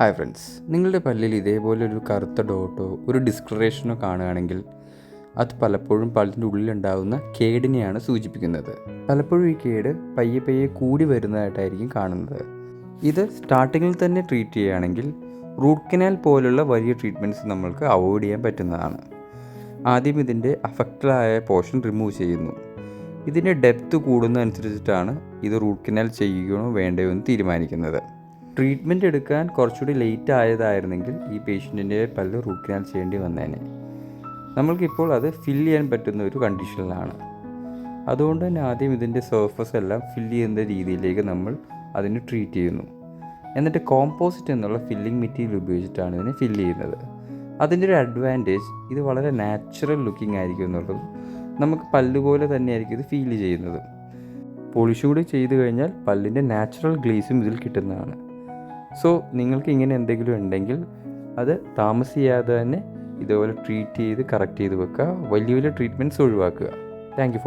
Hi friends നിങ്ങളുടെ പല്ലിൽ ഇതേപോലെ ഒരു കറുത്ത ഡോട്ടോ ഒരു ഡിസ്ക്ലറേഷനോ കാണുകയാണെങ്കിൽ അത് പലപ്പോഴും പല്ലിന്റെ ഉള്ളിലുണ്ടാകുന്ന കേടിനെയാണ് സൂചിപ്പിക്കുന്നത്. പലപ്പോഴും ഈ കേട് പയ്യെ പയ്യെ കൂടി വരുന്നതായിട്ടായിരിക്കും കാണുന്നത്. ഇത് സ്റ്റാർട്ടിങ്ങിൽ തന്നെ ട്രീറ്റ് ചെയ്യുകയാണെങ്കിൽ റൂട്ട് കനാൽ പോലുള്ള വലിയ ട്രീറ്റ്മെന്റ്സ് നമ്മൾക്ക് അവോയ്ഡ് ചെയ്യാൻ പറ്റുന്നതാണ്. ആദ്യം ഇതിന്റെ അഫക്റ്റഡായ പോർഷൻ റിമൂവ് ചെയ്യുന്നു. ഇതിന്റെ ഡെപ്ത് കൂടുന്നതനുസരിച്ചിട്ടാണ് ഇത് റൂട്ട് കനാൽ ചെയ്യുകയോ വേണ്ടയോ എന്ന് തീരുമാനിക്കുന്നത്. ട്രീറ്റ്മെന്റ് എടുക്കാൻ കുറച്ചുകൂടി ലേറ്റ് ആയതായിരുന്നെങ്കിൽ ഈ പേഷ്യന്റിന്റെ പല്ല് റൂട്ട് കനാൽ ചെയ്യേണ്ടി വന്നേനെ. നമ്മൾക്കിപ്പോൾ അത് ഫില്ല് ചെയ്യാൻ പറ്റുന്ന ഒരു കണ്ടീഷനിലാണ് അതുകൊണ്ട് തന്നെ ആദ്യം ഇതിന്റെ സർഫസ് എല്ലാം ഫില്ല് ചെയ്യുന്ന രീതിയിലേക്ക് നമ്മൾ അതിന് ട്രീറ്റ് ചെയ്യുന്നു. എന്നിട്ട് കോമ്പോസിറ്റ് എന്നുള്ള ഫില്ലിംഗ് മെറ്റീരിയൽ ഉപയോഗിച്ചിട്ടാണ് ഇതിനെ ഫില്ല് ചെയ്യുന്നത്. അതിന്റെ ഒരു അഡ്വാന്റേജ് ഇത് വളരെ നാച്ചുറൽ ലുക്കിംഗ് ആയിരിക്കും എന്നുള്ളത് നമുക്ക് പല്ല് പോലെ തന്നെയായിരിക്കും ഇത് ഫീൽ ചെയ്യുന്നത്. പോളിഷ് കൂടി ചെയ്ത് കഴിഞ്ഞാൽ പല്ലിന്റെ നാച്ചുറൽ ഗ്ലേസും ഇതിൽ കിട്ടുന്നതാണ്. സോ നിങ്ങൾക്ക് ഇങ്ങനെ എന്തെങ്കിലും ഉണ്ടെങ്കിൽ അത് താമസിയാതെ തന്നെ ഇതുപോലെ ട്രീറ്റ് ചെയ്ത് കറക്റ്റ് ചെയ്ത് വെക്കുക. വലിയ വലിയ ട്രീറ്റ്മെന്റ്സ് ഒഴിവാക്കുക. Thank you for